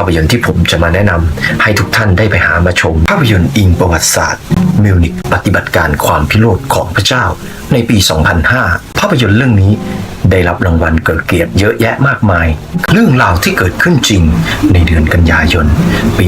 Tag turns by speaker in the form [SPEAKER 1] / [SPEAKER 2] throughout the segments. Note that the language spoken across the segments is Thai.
[SPEAKER 1] าพยนตร์ที่ผมจะมาแนะนำให้ทุกท่านได้ไปหามาชม ภาพยนตร์อิงประวัติศาสตร์มิวนิกปฏิบัติการความพิโรธของพระเจ้า ในปี 2005 ภาพยนตร์เรื่องนี้ ได้รับรางวัลเกิดเกียรติเยอะแยะมากมาย เรื่องราวที่เกิดขึ้นจริงในเดือนกันยายน ปี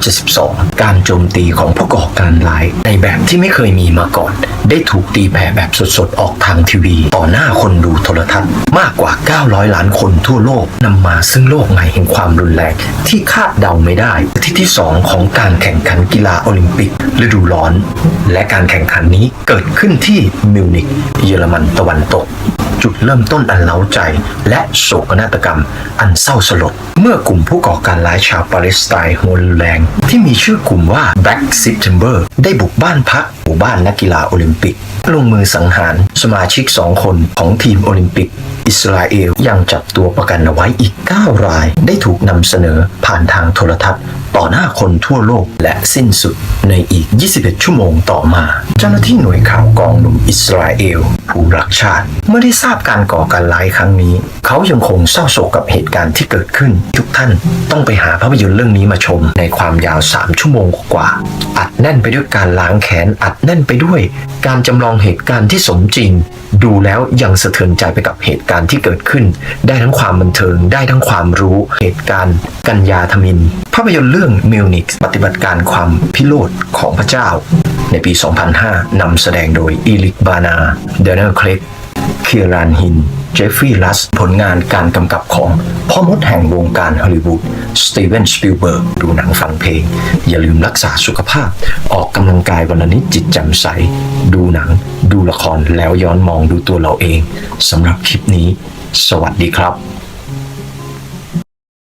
[SPEAKER 1] 1972 การโจมตีของผู้ก่อการร้ายในแบบที่ไม่เคยมีมาก่อน ได้ถูกตีแผ่แบบสดๆ ออกทางทีวี ต่อหน้าคนดูโทรทัศน์ มากกว่า 900 ล้านคนทั่วโลกนำมาซึ่งโลกใหม่แห่งความรุนแรงที่คาดเดาไม่ได้อาที่ที่ 2 ของการแข่งขันกีฬาโอลิมปิกฤดูร้อน และการแข่งขันนี้เกิดขึ้นที่มิวนิกเยอรมันตะวันตก จุดเริ่มต้นอันเล้าใจ และโศกนาฏกรรม อันเศร้าสลด เมื่อกลุ่มผู้ก่อการร้ายชาวปาเลสไตน์หัวรุนแรง ที่มีชื่อกลุ่มว่า Black September ได้บุกบ้านพักหมู่บ้านนักกีฬาโอลิมปิก ลงมือสังหารสมาชิกสองคนของทีมโอลิมปิก อิสราเอลยังจับตัวประกันเอาไว้อีก 9 ราย ได้ถูกนำเสนอผ่านทางโทรทัศน์ ต่อหน้าคนทั่วโลกและสิ้นสุดในอีก 21 ชั่วโมงต่อมา เจ้าหน้าที่หน่วยข่าวกองหนุ่มอิสราเอล ผู้รักชาติเมื่อได้ทราบการก่อการร้ายครั้งนี้ เขายังคงเศร้าโศกกับเหตุการณ์ที่เกิดขึ้น ทุกท่านต้องไปหาภาพยนตร์เรื่องนี้มาชมในความยาว 3 ชั่วโมงกว่า อัดแน่นไปด้วยการล้างแค้นอัดแน่นไปด้วย การจำลองเหตุการณ์ที่สมจริง ดูแล้วยังสะเทือนใจไปกับเหตุการณ์ที่เกิดขึ้น ได้ทั้งความบันเทิงได้ทั้งความรู้เหตุการณ์ กัญญาธมิน ภาพยนตร์เรื่องื่องมิวนิกปฏิบัติการความพิโรธของพระเจ้า ในปี 2005 นำแสดงโดยอีลิกบานา เดนเนอร์คลกเคียรานฮิน เจฟฟรีย์ลัส ผลงานการกำกับของพ่อมดแห่งวงการฮอลลีวูด สตีเวน สปิลเบิร์ก ดูหนังฟังเพลง อย่าลืมรักษาสุขภาพ ออกกำลังกายวันละนิดจิตแจ่มใส ดูหนัง ดูละครแล้วย้อนมองดูตัวเราเอง สำหรับคลิปนี้ สวัสดีครับ